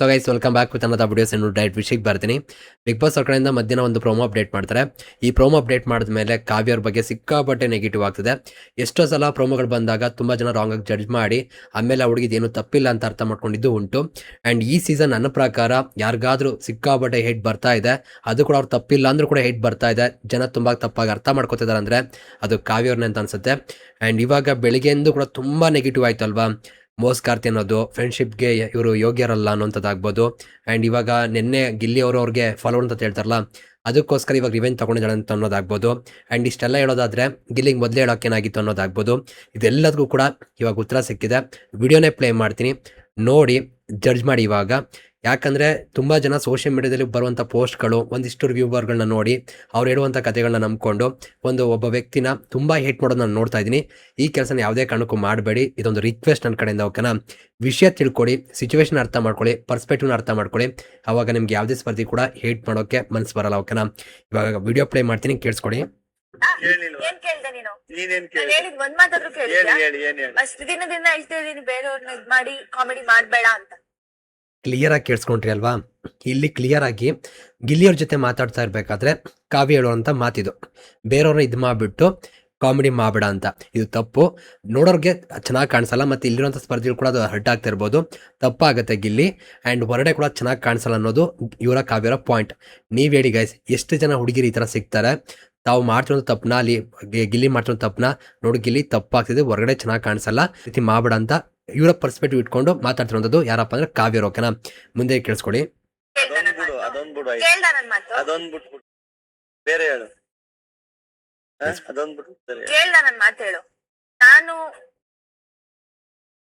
So guys welcome back with ಅನ್ನೋದು videos ಇನ್ನು diet ವಿಷಯಕ್ಕೆ ಬರ್ತೀನಿ. ಬಿಗ್ ಬಾಸ್ ಅವ್ರ ಕಡೆಯಿಂದ ಮಧ್ಯಾಹ್ನ ಒಂದು ಪ್ರೋಮೋ ಅಪ್ಡೇಟ್ ಮಾಡ್ತಾರೆ. ಈ ಪ್ರೋಮೋ ಅಪ್ಡೇಟ್ ಮಾಡಿದ ಮೇಲೆ ಕಾವ್ಯ ಅವ್ರ ಬಗ್ಗೆ ಸಿಕ್ಕಾಪಟ್ಟೆ ನೆಗೆಟಿವ್ ಆಗ್ತದೆ. ಎಷ್ಟೋ ಸಲ ಪ್ರೋಮೋಗಳು ಬಂದಾಗ ತುಂಬ ಜನ ರಾಂಗ್ ಆಗಿ ಜಡ್ಜ್ ಮಾಡಿ ಆಮೇಲೆ ಹುಡುಗಿದ್ ತಪ್ಪಿಲ್ಲ ಅಂತ ಅರ್ಥ ಮಾಡ್ಕೊಂಡಿದ್ದು ಉಂಟು. ಆ್ಯಂಡ್ ಈ ಸೀಸನ್ ನನ್ನ ಪ್ರಕಾರ ಯಾರಿಗಾದ್ರೂ ಸಿಕ್ಕಾಪಟ್ಟೆ ಹೇಟ್ ಬರ್ತಾ ಇದೆ. ಅದು ಕೂಡ ಅವ್ರು ತಪ್ಪಿಲ್ಲ ಅಂದ್ರೂ ಕೂಡ ಹೇಟ್ ಬರ್ತಾ ಇದೆ. ಜನ ತುಂಬ ತಪ್ಪಾಗಿ ಅರ್ಥ ಮಾಡ್ಕೋತಿದ್ದಾರೆ ಅಂದರೆ ಅದು ಕಾವ್ಯ ಅವ್ರನ್ನೇ ಅಂತ ಅನ್ಸುತ್ತೆ. ಆ್ಯಂಡ್ ಇವಾಗ ಬೆಳಿಗ್ಗೆಯಿಂದ ಕೂಡ ತುಂಬ ನೆಗೆಟಿವ್ ಆಯ್ತು ಅಲ್ವಾ ಮೋಸ್ಕಾರ್ತಿ ಅನ್ನೋದು ಫ್ರೆಂಡ್ಶಿಪ್ಗೆ ಇವರು ಯೋಗ್ಯರಲ್ಲ ಅನ್ನೋಂಥದ್ದಾಗ್ಬೋದು. ಆ್ಯಂಡ್ ಇವಾಗ ನಿನ್ನೆ ಗಿಲ್ಲಿ ಅವರು ಅವ್ರಿಗೆ ಫಾಲೋ ಅಂತ ಹೇಳ್ತಾರಲ್ಲ, ಅದಕ್ಕೋಸ್ಕರ ಇವಾಗ ರಿವೆಂಜ್ ತೊಗೊಂಡಿದ್ದಾಳೆ ಅಂತ ಅನ್ನೋದಾಗ್ಬೋದು. ಆ್ಯಂಡ್ ಇಷ್ಟೆಲ್ಲ ಹೇಳೋದಾದರೆ ಗಿಲ್ಲಿಗೆ ಮೊದಲೇ ಹೇಳೋಕ್ಕೇನಾಗಿತ್ತು ಅನ್ನೋದಾಗ್ಬೋದು. ಇದೆಲ್ಲದಕ್ಕೂ ಕೂಡ ಇವಾಗ ಉತ್ತರ ಸಿಕ್ಕಿದೆ. ವಿಡಿಯೋನೇ ಪ್ಲೇ ಮಾಡ್ತೀನಿ. ನೋಡಿ ಜಡ್ಜ್ ಮಾಡಿ ಇವಾಗ. ಯಾಕಂದರೆ ತುಂಬ ಜನ ಸೋಷಿಯಲ್ ಮೀಡಿಯಾದಲ್ಲಿ ಬರುವಂಥ ಪೋಸ್ಟ್ಗಳು ಒಂದಿಷ್ಟು ರಿವ್ಯೂವರ್ಗಳನ್ನ ನೋಡಿ ಅವ್ರು ಹೇಳುವಂಥ ಕಥೆಗಳನ್ನ ನಂಬಿಕೊಂಡು ಒಂದು ಒಬ್ಬ ವ್ಯಕ್ತಿನ ತುಂಬ ಹೇಟ್ ಮಾಡೋದು ನಾನು ನೋಡ್ತಾ ಇದ್ದೀನಿ. ಈ ಕೆಲಸನ ಯಾವುದೇ ಕಾರಣಕ್ಕೂ ಮಾಡಬೇಡಿ. ಇದೊಂದು ರಿಕ್ವೆಸ್ಟ್ ನನ್ನ ಕಡೆಯಿಂದ ಓಕೆನಾ ವಿಷಯ ತಿಳ್ಕೊಳ್ಳಿ ಸಿಚುವೇಶನ್ ಅರ್ಥ ಮಾಡ್ಕೊಳ್ಳಿ ಪರ್ಸ್ಪೆಕ್ಟಿವ್ನ ಅರ್ಥ ಮಾಡ್ಕೊಳ್ಳಿ. ಆವಾಗ ನಿಮ್ಗೆ ಯಾವುದೇ ಸ್ಪರ್ಧಿ ಕೂಡ ಹೇಟ್ ಮಾಡೋಕ್ಕೆ ಮನಸ್ಸು ಬರಲ್ಲ ಓಕೆನಾ ಇವಾಗ ವಿಡಿಯೋ ಪ್ಲೇ ಮಾಡ್ತೀನಿ ಕೇಳಿಸ್ಕೊಡಿ. ಕೇಳಿಲ್ವಾ? ಏನ್ ಕೇಳ್ದೆ ನೀನು? ನೀನೇನ್ ನಾನ್ ಕೇಳಿ ಹೇಳಿದ್ ಒಂದ್ ಮಾತಾದ್ರೂ ಹೇಳಿ ಕೇಳಿದ್ಯಾ? ಹೇಳಿ ಏನ್ ಹೇಳಿ? ಅಷ್ಟು ದಿನದಿಂದ ಹೇಳ್ತಾ ಇದೀನಿ ಬೇರೆಯವ್ರನ್ನ ಇದ್ ಮಾಡಿ ಕಾಮಿಡಿ ಮಾಡ್ಬೇಡ ಅಂತ. ಕ್ಲಿಯರ್ ಆಗಿ ಕೇಳಿಸ್ಕೊಂಡ್ರಿ ಅಲ್ವಾ? ಇಲ್ಲಿ ಕ್ಲಿಯರ್ ಆಗಿ ಗಿಲ್ಲಿಯವ್ರ ಜೊತೆ ಮಾತಾಡ್ತಾ ಇರ್ಬೇಕಾದ್ರೆ ಕಾವ್ಯ ಹೇಳುವಂಥ ಮಾತಿದು. ಬೇರೆಯವ್ರನ್ನ ಇದು ಮಾಡಿಬಿಟ್ಟು ಕಾಮಿಡಿ ಮಾಡಬೇಡ ಅಂತ. ಇದು ತಪ್ಪು. ನೋಡೋರ್ಗೆ ಚೆನ್ನಾಗಿ ಕಾಣಿಸಲ್ಲ ಮತ್ತು ಇಲ್ಲಿರುವಂಥ ಸ್ಪರ್ಧಿಗಳು ಕೂಡ ಅದು ಹರ್ಟ್ ಆಗ್ತಾ ಇರ್ಬೋದು. ತಪ್ಪಾಗುತ್ತೆ ಗಿಲ್ಲಿ. ಆ್ಯಂಡ್ ಹೊರಗಡೆ ಕೂಡ ಚೆನ್ನಾಗಿ ಕಾಣಿಸಲ್ಲ ಅನ್ನೋದು ಇವರ ಕಾವ್ಯರ ಪಾಯಿಂಟ್ ನೀವು ಹೇಳಿ ಗೈಸ್ ಎಷ್ಟು ಜನ ಹುಡುಗಿರು ಈ ಥರ ಸಿಗ್ತಾರೆ? ತಾವು ಮಾಡ್ತಿರೋ ತಪ್ಪನ ಅಲ್ಲಿ ಗಿಲ್ಲಿ ಮಾಡ್ತಿರೋ ತಪ್ಪನ ನೋಡಿ ಗಿಲ್ಲಿ ತಪ್ಪಾಗ್ತಿದೆ, ಹೊರಗಡೆ ಚೆನ್ನಾಗಿ ಕಾಣಿಸಲ್ಲ. ರೀತಿ ಮಾಡಬೇಡ ಅಂತ ಇವರ ಪರ್ಸ್ಪೆಕ್ಟಿವ್ ಇಟ್ಕೊಂಡು ಮಾತಾಡ್ತಿರೋದು ಯಾರಪ್ಪ ಅಂದ್ರೆ ಕಾವ್ಯ ಓಕೆನಾ ಮುಂದೆ ಕೇಳಿಸ್ಕೊಳ್ಳಿ. ಬೇರೆ ಹೇಳು. ಕೇಳ್ದ ನನ್ ಮಾತು ಹೇಳು. ನಾನು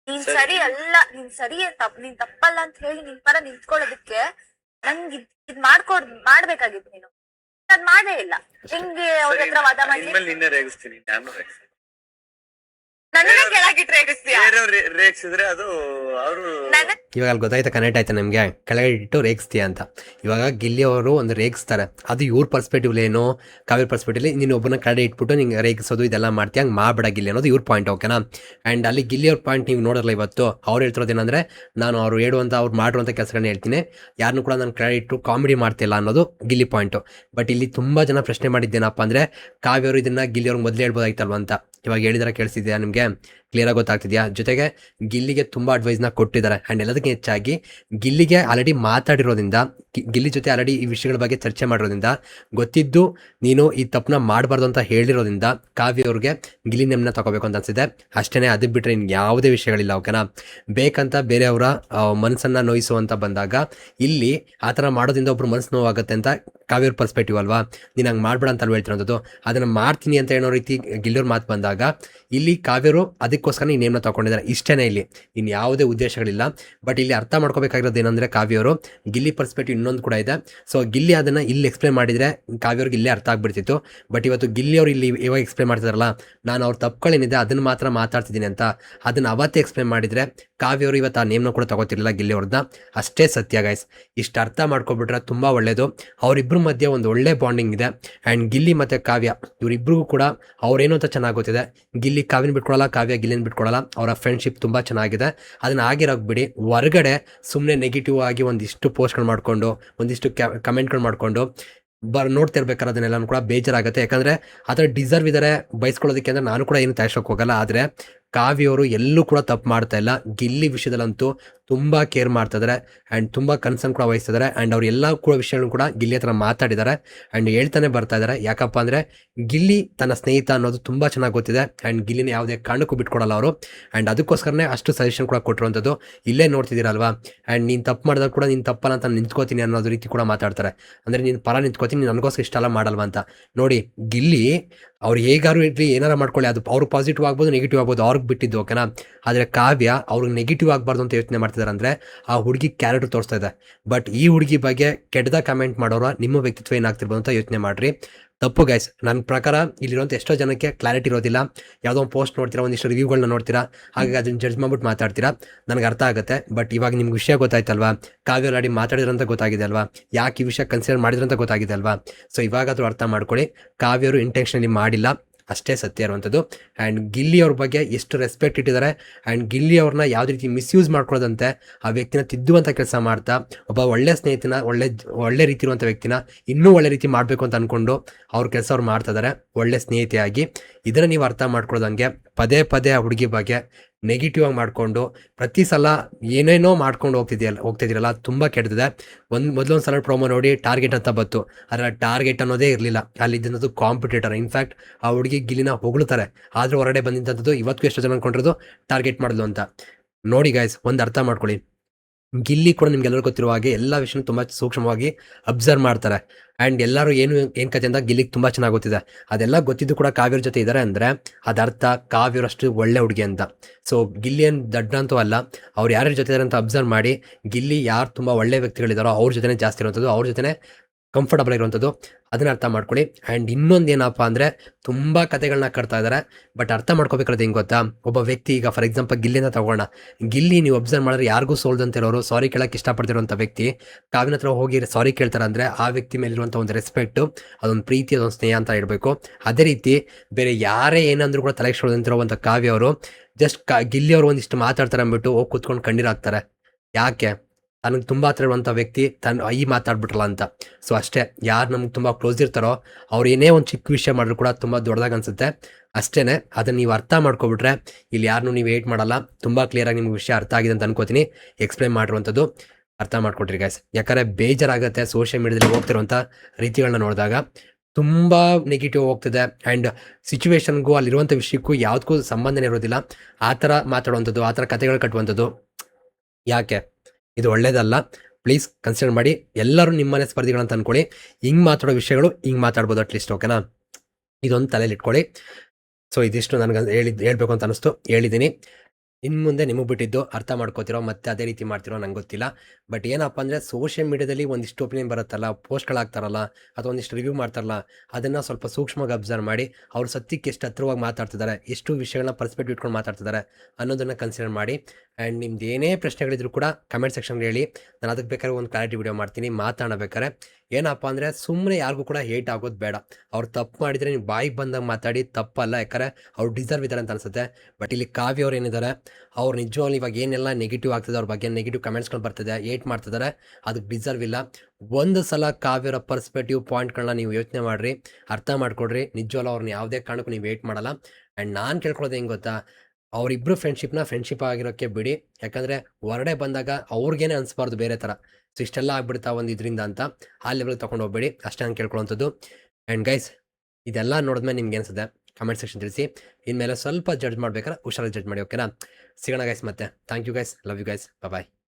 ನೀನ್ ಸರಿ. ಅಲ್ಲ ನೀನ್ ಸರಿ ತಪ್ಪ ನೀನ್ ತಪ್ಪಲ್ಲ ಅಂತ ಹೇಳಿ ನಿನ್ ಪರ ನಿಂತ್ಕೊಳ್ಳೋದಕ್ಕೆ ನಂಗೆ ಇದ್ ಮಾಡ್ಕೊಡ್ ಮಾಡ್ಬೇಕಾಗಿತ್ತು ನೀನು. ಅದ್ ಮಾಡೇ ಇಲ್ಲ. ಹೆಂಗೆ ಅವ್ರ ಹತ್ರ ವಾದ ಮಾಡಿ? ರೇಗಿಸ್ತೀಯ ಬೇರೆಯವ್ರು ರೇ- ರೇಗಿಸಿದ್ರೆ ಅದು ಅವರು ನನ್ನ ಇವಾಗ ಅಲ್ಲಿ ಗೊತ್ತಾಯ್ತಾ ಕನೆಕ್ಟ್ ಆಯ್ತಾ ನಿಮಗೆ? ಕೆಳಗಡೆ ಇಟ್ಟು ರೇಗಿಸ್ತೀಯ ಅಂತ. ಇವಾಗ ಗಿಲ್ಲಿ ಅವರು ಒಂದು ರೇಗಿಸ್ತಾರೆ. ಅದು ಇವ್ರ ಪರ್ಸ್ಪೆಕ್ಟಿವ್ ಏನು ಕಾವ್ಯ ಪರ್ಸ್ಪೆಕ್ಟಿವ್ ನೀನು ಒಬ್ಬನ ಕಡೆ ಇಟ್ಬಿಟ್ಟು ನಿಂಗೆ ರೇಗಿಸೋದು ಇದೆಲ್ಲ ಮಾಡ್ತೀಯ ಹಂಗೆ ಮಾಡಬೇಡ ಗಿಲ್ಲಿ ಅನ್ನೋದು ಇವ್ರ ಪಾಯಿಂಟ್ ಓಕೆನಾ ಆ್ಯಂಡ್ ಅಲ್ಲಿ ಗಿಲ್ಲಿ ಅವ್ರ ಪಾಯಿಂಟ್ ನೀವು ನೋಡಲ್ಲ ಇವತ್ತು ಅವ್ರು ಹೇಳ್ತಿರೋದೇನಂದ್ರೆ ನಾನು ಅವ್ರು ಹೇಳುವಂಥ ಅವ್ರು ಮಾಡಿರುವಂಥ ಕೆಲಸಗಳನ್ನ ಹೇಳ್ತೀನಿ. ಯಾರನ್ನೂ ಕೂಡ ನಾನು ಕ್ರೆಡಿಟ್ ಇಟ್ಟು ಕಾಮಿಡಿ ಮಾಡ್ತಿಲ್ಲ ಅನ್ನೋದು ಗಿಲ್ಲಿ ಪಾಯಿಂಟು ಬಟ್ ಇಲ್ಲಿ ತುಂಬ ಜನ ಪ್ರಶ್ನೆ ಮಾಡಿದ್ದೇನಪ್ಪ ಅಂದರೆ ಕಾವ್ಯವರು ಇದನ್ನು ಗಿಲ್ಲಿ ಅವ್ರಿಗೆ ಮೊದಲೇ ಹೇಳ್ಬೋದಾಗಿತ್ತಲ್ವ ಅಂತ. ಇವಾಗ ಹೇಳಿದಾರೆ ಕೇಳಿಸಿದ್ಯಾ ನಿಮಗೆ? ಕ್ಲಿಯರಾಗಿ ಗೊತ್ತಾಗ್ತಿದ್ಯಾ? ಜೊತೆಗೆ ಗಿಲ್ಲಿಗೆ ತುಂಬ ಅಡ್ವೈಸ್ನ ಕೊಟ್ಟಿದ್ದಾರೆ ಆ್ಯಂಡ್ ಎಲ್ಲದಕ್ಕೆ ಹೆಚ್ಚಾಗಿ ಗಿಲ್ಲಿಗೆ ಆಲ್ರೆಡಿ ಮಾತಾಡಿರೋದ್ರಿಂದ ಗಿಲ್ಲಿ ಜೊತೆ ಆಲ್ರೆಡಿ ಈ ವಿಷಯಗಳ ಬಗ್ಗೆ ಚರ್ಚೆ ಮಾಡಿರೋದ್ರಿಂದ, ಗೊತ್ತಿದ್ದು ನೀನು ಈ ತಪ್ಪನ್ನ ಮಾಡಬಾರ್ದು ಅಂತ ಹೇಳಿರೋದ್ರಿಂದ ಕಾವ್ಯ ಅವ್ರಿಗೆ ಗಿಲ್ಲಿ ನೆಮ್ಮನ ತಗೋಬೇಕು ಅಂತ ಅನಿಸಿದೆ. ಅಷ್ಟೇ ಅದು ಬಿಟ್ಟರೆ ಇನ್ನು ಯಾವುದೇ ವಿಷಯಗಳಿಲ್ಲ ಓಕೆನಾ ಬೇಕಂತ ಬೇರೆಯವರ ಮನಸ್ಸನ್ನು ನೋಯಿಸುವಂತ ಬಂದಾಗ ಇಲ್ಲಿ ಆ ಥರ ಮಾಡೋದ್ರಿಂದ ಒಬ್ರು ಮನಸ್ಸು ನೋವಾಗುತ್ತೆ ಅಂತ ಕಾವ್ಯವ್ರ ಪರ್ಸ್ಪೆಕ್ಟಿವ್ ಅಲ್ವಾ? ನೀನು ಹಂಗೆ ಮಾಡ್ಬೇಡ ಅಂತ ಹೇಳ್ತಿರೋದು ಅದನ್ನು ಮಾಡ್ತೀನಿ ಅಂತ ಹೇಳೋ ರೀತಿ ಗಿಲ್ಲೋರ್ ಮಾತು ಬಂದಾಗ ಇಲ್ಲಿ ಕಾವ್ಯರು ಅದಕ್ಕೋಸ್ಕರ ಈ ನೇಮ್ನ ತಗೊಂಡಿದ್ದಾರೆ. ಇಷ್ಟೇ ಇಲ್ಲಿ. ಇನ್ನು ಯಾವುದೇ ಉದ್ದೇಶಗಳಿಲ್ಲ. ಬಟ್ ಇಲ್ಲಿ ಅರ್ಥ ಮಾಡ್ಕೋಬೇಕಾಗಿರೋದು ಏನಂದರೆ ಕಾವ್ಯವರು ಗಿಲ್ಲಿ ಪರ್ಸ್ಪೆಕ್ಟಿವ್ ಇನ್ನೊಂದು ಕೂಡ ಇದೆ. ಸೊ ಗಿಲ್ಲಿ ಅದನ್ನು ಇಲ್ಲಿ ಎಕ್ಸ್ಪ್ಲೇನ್ ಮಾಡಿದರೆ ಕಾವ್ಯವ್ರಿಗೆ ಇಲ್ಲೇ ಅರ್ಥ ಆಗ್ಬಿಡ್ತಿತ್ತು. ಬಟ್ ಇವತ್ತು ಗಿಲ್ಲಿ ಅವರು ಇಲ್ಲಿ ಇವಾಗ ಎಕ್ಸ್ಪ್ಲೇನ್ ಮಾಡ್ತಿದಾರಲ್ಲ, ನಾನು ಅವ್ರ ತಪ್ಪುಗಳೇನಿದೆ ಅದನ್ನು ಮಾತ್ರ ಮಾತಾಡ್ತಿದ್ದೀನಿ ಅಂತ ಅದನ್ನು ಅವತ್ತೇ ಎಕ್ಸ್ಪ್ಲೇನ್ ಮಾಡಿದರೆ ಕಾವ್ಯವರು ಇವತ್ತು ಆ ನೇಮ್ನ ಕೂಡ ತಗೋತಿರಲಿಲ್ಲ ಗಿಲ್ಲಿ ಅವ್ರನ್ನ ಅಷ್ಟೇ ಸತ್ಯ ಗೈಸ್ ಇಷ್ಟು ಅರ್ಥ ಮಾಡ್ಕೊಬಿಟ್ರೆ ತುಂಬ ಒಳ್ಳೆಯದು ಅವರಿಬ್ಬರ ಮಧ್ಯೆ ಒಂದು ಒಳ್ಳೆ ಬಾಂಡಿಂಗ್ ಇದೆ. ಆ್ಯಂಡ್ ಗಿಲ್ಲಿ ಮತ್ತು ಕಾವ್ಯ ಇವರಿಬ್ಬರಿಗೂ ಕೂಡ ಅವ್ರೇನು ಅಂತ ಚೆನ್ನಾಗಿ ಗೊತ್ತಿದೆ. ಗಿಲ್ಲಿ ಕಾವ್ಯನ ಬಿಟ್ಕೊಳ್ಳಲ್ಲ ಕಾವ್ಯ ಗಿಲ್ಲಿನ ಬಿಟ್ಕೊಳ್ಳಲ್ಲ ಅವರ ಫ್ರೆಂಡ್ಶಿಪ್ ತುಂಬ ಚೆನ್ನಾಗಿದೆ. ಅದನ್ನ ಆಗಿರೋಕೆ ಬಿಡಿ. ಹೊರಗಡೆ ಸುಮ್ಮನೆ ನೆಗೆಟಿವ್ ಆಗಿ ಒಂದಿಷ್ಟು ಪೋಸ್ಟ್ಗಳು ಮಾಡಿಕೊಂಡು, ಒಂದಿಷ್ಟು ಕಮೆಂಟ್ಗಳು ಮಾಡಿಕೊಂಡು, ಬರ್ ನೋಡ್ತಿರ್ಬೇಕಾದ್ರೆ ಅದನ್ನೆಲ್ಲ ಕೂಡ ಬೇಜಾರಾಗುತ್ತೆ. ಯಾಕಂದರೆ ಆ ಥರ ಡಿಸರ್ವ್ ಇದ್ದಾರೆ ಬಯಸ್ಕೊಳ್ಳೋದಕ್ಕೆ ಅಂದರೆ ನಾನು ಕೂಡ ಏನು ತಯಾರಿಸೋಕೆ ಹೋಗಲ್ಲ. ಆದರೆ ಕಾವ್ಯವರು ಎಲ್ಲೂ ಕೂಡ ತಪ್ಪು ಮಾಡ್ತಾ ಇಲ್ಲ. ಗಿಲ್ಲಿ ವಿಷಯದಲ್ಲಂತೂ ತುಂಬ ಕೇರ್ ಮಾಡ್ತಾ ಇದ್ದಾರೆ ಆ್ಯಂಡ್ ತುಂಬ ಕನ್ಸರ್ನ್ ಕೂಡ ವಹಿಸ್ತಿದ್ದಾರೆ ಆ್ಯಂಡ್ ಅವ್ರು ಎಲ್ಲ ಕೂಡ ವಿಷಯಗಳನ್ನ ಕೂಡ ಗಿಲ್ಲಿ ಹತ್ರ ಮಾತಾಡಿದ್ದಾರೆ ಆ್ಯಂಡ್ ಹೇಳ್ತಾನೆ ಬರ್ತಾ ಇದ್ದಾರೆ ಯಾಕಪ್ಪ ಅಂದರೆ ಗಿಲ್ಲಿ ತನ್ನ ಸ್ನೇಹಿತ ಅನ್ನೋದು ತುಂಬ ಚೆನ್ನಾಗಿ ಗೊತ್ತಿದೆ ಆ್ಯಂಡ್ ಗಿಲ್ಲಿನ ಯಾವುದೇ ಕಾರಣಕ್ಕೂ ಬಿಟ್ಕೊಡಲ್ಲ ಅವರು ಆ್ಯಂಡ್ ಅದಕ್ಕೋಸ್ಕರನೇ ಅಷ್ಟು ಸಜೆಷನ್ ಕೂಡ ಕೊಟ್ಟಿರುವಂಥದ್ದು ಇಲ್ಲೇ ನೋಡ್ತಿದ್ದೀರಲ್ವಾ ಆ್ಯಂಡ್ ನೀನು ತಪ್ಪು ಮಾಡಿದಾಗ ಕೂಡ ನೀನು ತಪ್ಪಲ್ಲ ಅಂತ ನಿಂತ್ಕೋತೀನಿ ಅನ್ನೋದು ರೀತಿ ಕೂಡ ಮಾತಾಡ್ತಾರೆ. ಅಂದರೆ ನೀನು ಪರ ನಿಂತ್ಕೋತೀನಿ, ನೀನು ನನಗೋಸ್ಕರ ಇಷ್ಟೆಲ್ಲ ಮಾಡಲ್ವಾ ಅಂತ. ನೋಡಿ ಗಿಲ್ಲಿ ಅವ್ರು ಹೇಗಾರು ಇರಲಿ, ಏನಾರ ಮಾಡ್ಕೊಳ್ಳಿ, ಅದು ಅವ್ರು ಪಾಸಿಟಿವ್ ಆಗ್ಬೋದು ನೆಗೆಟಿವ್ ಆಗ್ಬೋದು, ಅವ್ರಿಗೆ ಬಿಟ್ಟಿದ್ದು ಓಕೆನಾ ಆದರೆ ಕಾವ್ಯ ಅವ್ರಿಗೆ ನೆಗೆಟಿವ್ ಆಗಬಾರ್ದು ಅಂತ ಯೋಚನೆ ಮಾಡ್ತಿದ್ದಾರೆ ಅಂದರೆ ಆ ಹುಡುಗಿ ಕ್ಯಾರೆಕ್ಟರ್ ತೋರಿಸ್ತಾ ಇದೆ. ಬಟ್ ಈ ಹುಡುಗಿ ಬಗ್ಗೆ ಕೆಟ್ಟದ ಕಮೆಂಟ್ ಮಾಡೋರು ನಿಮ್ಮ ವ್ಯಕ್ತಿತ್ವ ಏನಾಗ್ತಿರ್ಬೋದು ಅಂತ ಯೋಚನೆ ಮಾಡಿರಿ. ತಪ್ಪು ಗೈಸ್ ನನ್ನ ಪ್ರಕಾರ ಇಲ್ಲಿರುವಂಥ ಎಷ್ಟೋ ಜನಕ್ಕೆ ಕ್ಲಾರಿಟಿ ಇರೋದಿಲ್ಲ. ಯಾವುದೋ ಒಂದು ಪೋಸ್ಟ್ ನೋಡ್ತೀರಾ, ಒಂದಿಷ್ಟು ರಿವ್ಯೂಗಳನ್ನ ನೋಡ್ತೀರಾ, ಹಾಗಾಗಿ ಅದನ್ನ ಜಡ್ಜ್ ಮಾಡ್ಬಿಟ್ಟು ಮಾತಾಡ್ತೀರಾ, ನನಗೆ ಅರ್ಥ ಆಗುತ್ತೆ. ಬಟ್ ಇವಾಗ ನಿಮ್ಗೆ ವಿಷಯ ಗೊತ್ತಾಯ್ತಲ್ವಾ? ಕಾವ್ಯ ಆಲ್ರೆಡಿ ಮಾತಾಡಿದ್ರಂತ ಗೊತ್ತಾಗಿದೆ ಅಲ್ವಾ? ಯಾಕೆ ಈ ವಿಷಯ ಕನ್ಸಿಡರ್ ಮಾಡಿದ್ರಂತ ಗೊತ್ತಾಗಿದೆ ಅಲ್ವಾ? ಸೊ ಇವಾಗಾದರೂ ಅರ್ಥ ಮಾಡ್ಕೊಳ್ಳಿ. ಕಾವ್ಯರು ಇಂಟೆನ್ಷನಲಿ ಮಾಡಿಲ್ಲ. ಅಷ್ಟೇ ಸತ್ಯ ಇರುವಂಥದ್ದು ಆ್ಯಂಡ್ ಗಿಲ್ಲಿ ಅವ್ರ ಬಗ್ಗೆ ಎಷ್ಟು ರೆಸ್ಪೆಕ್ಟ್ ಇಟ್ಟಿದ್ದಾರೆ. ಆ್ಯಂಡ್ ಗಿಲ್ಲಿ ಅವ್ರನ್ನ ಯಾವುದೇ ರೀತಿ ಮಿಸ್ಯೂಸ್ ಮಾಡ್ಕೊಳ್ಳೋದಂತೆ ಆ ವ್ಯಕ್ತಿನ ತಿದ್ದುವಂಥ ಕೆಲಸ ಮಾಡ್ತಾ, ಒಬ್ಬ ಒಳ್ಳೆ ಸ್ನೇಹಿತನ, ಒಳ್ಳೆ ಒಳ್ಳೆ ರೀತಿ ಇರುವಂಥ ವ್ಯಕ್ತಿನ ಇನ್ನೂ ಒಳ್ಳೆ ರೀತಿ ಮಾಡಬೇಕು ಅಂತ ಅಂದ್ಕೊಂಡು ಅವ್ರ ಕೆಲಸ ಅವ್ರು ಮಾಡ್ತಾ ಇದ್ದಾರೆ ಒಳ್ಳೆ ಸ್ನೇಹಿತೆಯಾಗಿ. ಇದನ್ನು ನೀವು ಅರ್ಥ ಮಾಡ್ಕೊಳ್ಳೋದಂಗೆ ಪದೇ ಪದೇ ಆ ಹುಡುಗಿ ಬಗ್ಗೆ ನೆಗೆಟಿವ್ ಆಗಿ ಮಾಡಿಕೊಂಡು ಪ್ರತಿ ಸಲ ಏನೇನೋ ಮಾಡ್ಕೊಂಡು ಹೋಗ್ತಿದ್ಯಲ್ಲ, ಹೋಗ್ತಿದ್ದೀರಲ್ಲ ತುಂಬ ಕೆಟ್ಟದಿದೆ. ಒಂದು ಮೊದಲೊಂದು ಸಲ ಪ್ರೊಮೋ ನೋಡಿ ಟಾರ್ಗೆಟ್ ಅಂತ ಬತ್ತು ಆದರೆ ಟಾರ್ಗೆಟ್ ಅನ್ನೋದೇ ಇರಲಿಲ್ಲ. ಅಲ್ಲಿ ಇದ್ದಂಥದ್ದು ಕಾಂಪಿಟೇಟರ್ ಇನ್ಫ್ಯಾಕ್ಟ್ ಆ ಹುಡುಗಿ ಗಿಲಿನ ಹೊಗಳ್ತಾರೆ. ಆದರೂ ಹೊರಗಡೆ ಬಂದಿದ್ದಂಥದ್ದು ಇವತ್ತು ಎಷ್ಟು ಜನ ಅನ್ಕೊಂಡಿರೋದು ಟಾರ್ಗೆಟ್ ಮಾಡಿದ್ಲು ಅಂತ. ನೋಡಿ ಗಾಯ್ಸ್ ಒಂದು ಅರ್ಥ ಮಾಡ್ಕೊಳ್ಳಿ. ಗಿಲ್ಲಿ ಕೂಡ ನಿಮ್ಗೆಲ್ಲರೂ ಗೊತ್ತಿರುವ ಹಾಗೆ ಎಲ್ಲ ವಿಷಯನೂ ತುಂಬ ಸೂಕ್ಷ್ಮವಾಗಿ ಅಬ್ಸರ್ವ್ ಮಾಡ್ತಾರೆ. ಆ್ಯಂಡ್ ಎಲ್ಲರೂ ಏನು ಏನು ಕತೆ ಅಂತ ಗಿಲ್ಲಿಗೆ ತುಂಬ ಚೆನ್ನಾಗಿ ಗೊತ್ತಿದೆ. ಅದೆಲ್ಲ ಗೊತ್ತಿದ್ದು ಕೂಡ ಕಾವ್ಯರ ಜೊತೆ ಇದ್ದಾರೆ ಅಂದರೆ ಅದರ್ಥ ಕಾವ್ಯರಷ್ಟು ಒಳ್ಳೆ ಹುಡುಗಿ ಅಂತ. ಸೊ ಗಿಲ್ಲಿ ಏನು ದಡ್ಡ ಅಂತೂ ಅಲ್ಲ, ಅವ್ರು ಯಾರ್ಯಾರ ಜೊತೆ ಇದ್ದಾರೆ ಅಂತ ಅಬ್ಸರ್ವ್ ಮಾಡಿ, ಗಿಲ್ಲಿ ಯಾರು ತುಂಬ ಒಳ್ಳೆ ವ್ಯಕ್ತಿಗಳಿದ್ದಾರೋ ಅವ್ರ ಜೊತೆನೇ ಜಾಸ್ತಿ ಇರುವಂಥದ್ದು ಅವ್ರ ಜೊತೆನೇ ಕಂಫರ್ಟಬಲ್ ಇರುವಂಥದ್ದು. ಅದನ್ನ ಅರ್ಥ ಮಾಡ್ಕೊಳ್ಳಿ. ಆ್ಯಂಡ್ ಇನ್ನೊಂದು ಏನಪ್ಪ ಅಂದರೆ, ತುಂಬ ಕತೆಗಳನ್ನ ಕಟ್ತಾ ಇದ್ದಾರೆ ಬಟ್ ಅರ್ಥ ಮಾಡ್ಕೋಬೇಕಾದ್ರೆ ಹೆಂಗೆ ಗೊತ್ತಾ? ಒಬ್ಬ ವ್ಯಕ್ತಿ ಈಗ ಫಾರ್ ಎಕ್ಸಾಂಪಲ್ ಗಿಲ್ಲಿನ ತಗೋಣ ಗಿಲ್ಲಿ ನೀವು ಅಬ್ಸರ್ವ್ ಮಾಡಿದ್ರೆ ಯಾರಿಗೂ ಸೋಲ್ದಂತಿರೋರು ಸಾರಿ ಕೇಳಕ್ಕೆ ಇಷ್ಟಪಡ್ತಿರೋಂಥ ವ್ಯಕ್ತಿ, ಕಾವಿನ ಹತ್ರ ಹೋಗಿ ಸಾರಿ ಕೇಳ್ತಾರೆ ಅಂದರೆ ಆ ವ್ಯಕ್ತಿ ಮೇಲಿರುವಂಥ ಒಂದು ರೆಸ್ಪೆಕ್ಟು ಅದೊಂದು ಪ್ರೀತಿ, ಅದೊಂದು ಸ್ನೇಹ ಅಂತ ಇರಬೇಕು. ಅದೇ ರೀತಿ ಬೇರೆ ಯಾರೇ ಏನಂದ್ರೂ ಕೂಡ ತಲೆಗೆ ಸೋಲ್ದಂತಿರುವಂಥ ಕಾವ್ಯ ಅವರು ಜಸ್ಟ್ ಕಾ ಗಿಲ್ಲಿ ಅವರು ಒಂದಿಷ್ಟು ಮಾತಾಡ್ತಾರೆ ಅಂದ್ಬಿಟ್ಟು ಹೋಗಿ ಕೂತ್ಕೊಂಡು ಕಣ್ಣೀರಾಗ್ತಾರೆ ಯಾಕೆ? ತನಗೆ ತುಂಬ ಹತ್ರ ಇರುವಂಥ ವ್ಯಕ್ತಿ ತನ್ನ ಈ ಮಾತಾಡ್ಬಿಟ್ರಲ್ಲ ಅಂತ. ಸೊ ಅಷ್ಟೇ, ಯಾರು ನಮ್ಗೆ ತುಂಬ ಕ್ಲೋಸ್ ಇರ್ತಾರೋ, ಅವ್ರು ಏನೇ ಒಂದು ಚಿಕ್ಕ ವಿಷಯ ಮಾಡಿದ್ರು ಕೂಡ ತುಂಬ ದೊಡ್ಡದಾಗಿ ಅನಿಸುತ್ತೆ. ಅಷ್ಟೇ ಅದನ್ನು ನೀವು ಅರ್ಥ ಮಾಡ್ಕೊಬಿಟ್ರೆ, ಇಲ್ಲಿ ಯಾರನ್ನೂ ನೀವು ವೇಟ್ ಮಾಡಲ್ಲ, ತುಂಬ ಕ್ಲಿಯರಾಗಿ ನಿಮ್ಗೆ ವಿಷಯ ಅರ್ಥ ಆಗಿದೆ ಅಂತ ಅನ್ಕೋತೀನಿ. ಎಕ್ಸ್ಪ್ಲೈನ್ ಮಾಡಿರುವಂಥದ್ದು ಅರ್ಥ ಮಾಡ್ಕೊಟ್ರಿ ಗೈಸ್ ಯಾಕಂದರೆ ಬೇಜಾರಾಗುತ್ತೆ ಸೋಷಿಯಲ್ ಮೀಡಿಯಾದಲ್ಲಿ ಹೋಗ್ತಿರುವಂಥ ರೀತಿಗಳನ್ನ ನೋಡಿದಾಗ. ತುಂಬ ನೆಗೆಟಿವ್ ಹೋಗ್ತಿದೆ ಆ್ಯಂಡ್ ಸಿಚುವೇಶನ್ಗೂ ಅಲ್ಲಿರುವಂಥ ವಿಷಯಕ್ಕೂ ಯಾವುದಕ್ಕೂ ಸಂಬಂಧನೇ ಇರೋದಿಲ್ಲ. ಆ ಥರ ಮಾತಾಡುವಂಥದ್ದು, ಆ ಥರ ಕಥೆಗಳು ಕಟ್ಟುವಂಥದ್ದು ಯಾಕೆ? ಇದು ಒಳ್ಳೇದಲ್ಲ. ಪ್ಲೀಸ್ ಕನ್ಸಿಡರ್ ಮಾಡಿ. ಎಲ್ಲರೂ ನಿಮ್ಮನೆ ಸ್ಪರ್ಧಿಗಳಂತ ಅಂದ್ಕೊಳ್ಳಿ ಹಿಂಗೆ ಮಾತಾಡೋ ವಿಷಯಗಳು ಹಿಂಗೆ ಮಾತಾಡ್ಬೋದು ಅಟ್ಲೀಸ್ಟ್ ಓಕೆನಾ ಇದೊಂದು ತಲೆಯಲ್ಲಿ ಇಟ್ಕೊಳ್ಳಿ. ಸೊ ಇದಿಷ್ಟು ನನಗೆ ಹೇಳಿದ್ದು ಹೇಳಬೇಕು ಅಂತ ಅನಿಸ್ತು. ಹೇಳಿದ್ದೀನಿ ಇನ್ನು ಮುಂದೆ ನಿಮಗೆ ಬಿಟ್ಟಿದ್ದು ಅರ್ಥ ಮಾಡ್ಕೋತಿರೋ ಮತ್ತೆ ಅದೇ ರೀತಿ ಮಾಡ್ತಿರೋ ನಂಗೆ ಗೊತ್ತಿಲ್ಲ. ಬಟ್ ಏನಪ್ಪ ಅಂದರೆ ಸೋಷಿಯಲ್ ಮೀಡಿಯಾದಲ್ಲಿ ಒಂದಿಷ್ಟು ಒಪಿನಿಯನ್ ಬರುತ್ತಲ್ಲ ಪೋಸ್ಟ್ಗಳಾಗ್ತಾರಲ್ಲ ಅಥವಾ ಒಂದಿಷ್ಟು ರಿವ್ಯೂ ಮಾಡ್ತಾರಲ್ಲ, ಅದನ್ನು ಸ್ವಲ್ಪ ಸೂಕ್ಷ್ಮವಾಗಿ ಅಬ್ಸರ್ವ್ ಮಾಡಿ ಅವ್ರು ಸತ್ಯಕ್ಕೆ ಎಷ್ಟು ಹತ್ರವಾಗಿ ಮಾತಾಡ್ತಿದ್ದಾರೆ ಎಷ್ಟು ವಿಷಯಗಳನ್ನ ಪರ್ಸ್ಪೆಕ್ಟಿವ್ ಇಟ್ಕೊಂಡು ಮಾತಾಡ್ತಿದ್ದಾರೆ ಅನ್ನೋದನ್ನು ಕನ್ಸಿಡರ್ ಮಾಡಿ. ಆ್ಯಂಡ್ ನಿಮ್ದು ಏನೇ ಪ್ರಶ್ನೆಗಳಿದ್ರು ಕೂಡ ಕಮೆಂಟ್ ಸೆಕ್ಷನ್ಗೆ ಹೇಳಿ. ನಾನು ಅದಕ್ಕೆ ಬೇಕಾದ್ರೆ ಒಂದು ಕ್ಲಾರಿಟಿ ವಿಡಿಯೋ ಮಾಡ್ತೀನಿ ಮಾತಾಡಬೇಕಾರೆ ಏನಪ್ಪ ಅಂದರೆ ಸುಮ್ಮನೆ ಯಾರಿಗೂ ಕೂಡ ಹೇಟ್ ಆಗೋದು ಬೇಡ. ಅವ್ರು ತಪ್ಪು ಮಾಡಿದರೆ ನೀವು ಬಾಯಿಗೆ ಬಂದಾಗ ಮಾತಾಡಿ, ತಪ್ಪಲ್ಲ ಯಾಕಂದರೆ ಅವ್ರು ಡಿಸರ್ವ್ ಇದ್ದಾರೆ ಅಂತ ಅನ್ಸುತ್ತೆ. ಬಟ್ ಇಲ್ಲಿ ಕಾವ್ಯ ಅವ್ರು ಏನಿದ್ದಾರೆ ಅವ್ರು ನಿಜವಾಗ್ಲೂ ಇವಾಗ ಏನೆಲ್ಲ ನೆಗೆಟಿವ್ ಆಗ್ತದೆ ಅವ್ರ ಬಗ್ಗೆ ನೆಗೆಟಿವ್ ಕಮೆಂಟ್ಸ್ಗಳು ಬರ್ತದೆ ಏಟ್ ಮಾಡ್ತಿದ್ದಾರೆ ಅದಕ್ಕೆ ಡಿಸರ್ವ್ ಇಲ್ಲ. ಒಂದು ಸಲ ಕಾವ್ಯರ ಪರ್ಸ್ಪೆಕ್ಟಿವ್ ಪಾಯಿಂಟ್ಗಳನ್ನ ನೀವು ಯೋಚನೆ ಮಾಡಿರಿ, ಅರ್ಥ ಮಾಡ್ಕೊಡ್ರಿ. ನಿಜವಾಗ್ಲೂ ಅವ್ರನ್ನ ಯಾವುದೇ ಕಾರಣಕ್ಕೂ ನೀವು ವೇಟ್ ಮಾಡಲ್ಲ. ಆ್ಯಂಡ್ ನಾನು ಕೇಳ್ಕೊಳ್ಳೋದು ಹೆಂಗೆ ಗೊತ್ತಾ? ಅವರಿಬ್ಬರು ಫ್ರೆಂಡ್ಶಿಪ್ನ ಫ್ರೆಂಡ್ಶಿಪ್ ಆಗಿರೋಕ್ಕೆ ಬಿಡಿ. ಯಾಕಂದರೆ ಹೊರಡೆ ಬಂದಾಗ ಅವ್ರಿಗೇನೆ ಅನಿಸ್ಬಾರ್ದು ಬೇರೆ ಥರ. ಸೊ ಇಷ್ಟೆಲ್ಲ ಆಗ್ಬಿಡ್ತಾ ಒಂದು ಇದರಿಂದ ಅಂತ ಆ ಲೆವೆಲ್ ತೊಗೊಂಡು ಹೋಗ್ಬೇಡಿ. ಅಷ್ಟೇ ನಾನು ಕೇಳ್ಕೊಳ್ಳೋಂಥದ್ದು ಆ್ಯಂಡ್ ಗೈಸ್ ಇದೆಲ್ಲ ನೋಡಿದ್ಮೇಲೆ ನಿಮ್ಗೆ ಅನಿಸುತ್ತೆ. ಕಮೆಂಟ್ ಸೆಕ್ಷನ್ ತಿಳಿಸಿ. ಇನ್ಮೇಲೆ ಸ್ವಲ್ಪ ಜಡ್ಜ್ ಮಾಡ್ಬೇಕಾದ್ರೆ ಹುಷಾರಾಗಿ ಜಡ್ಜ್ ಮಾಡಿ ಓಕೆನಾ ಸಿಗೋಣ ಗೈಸ್ ಮತ್ತೆ. Thank you guys love you guys bye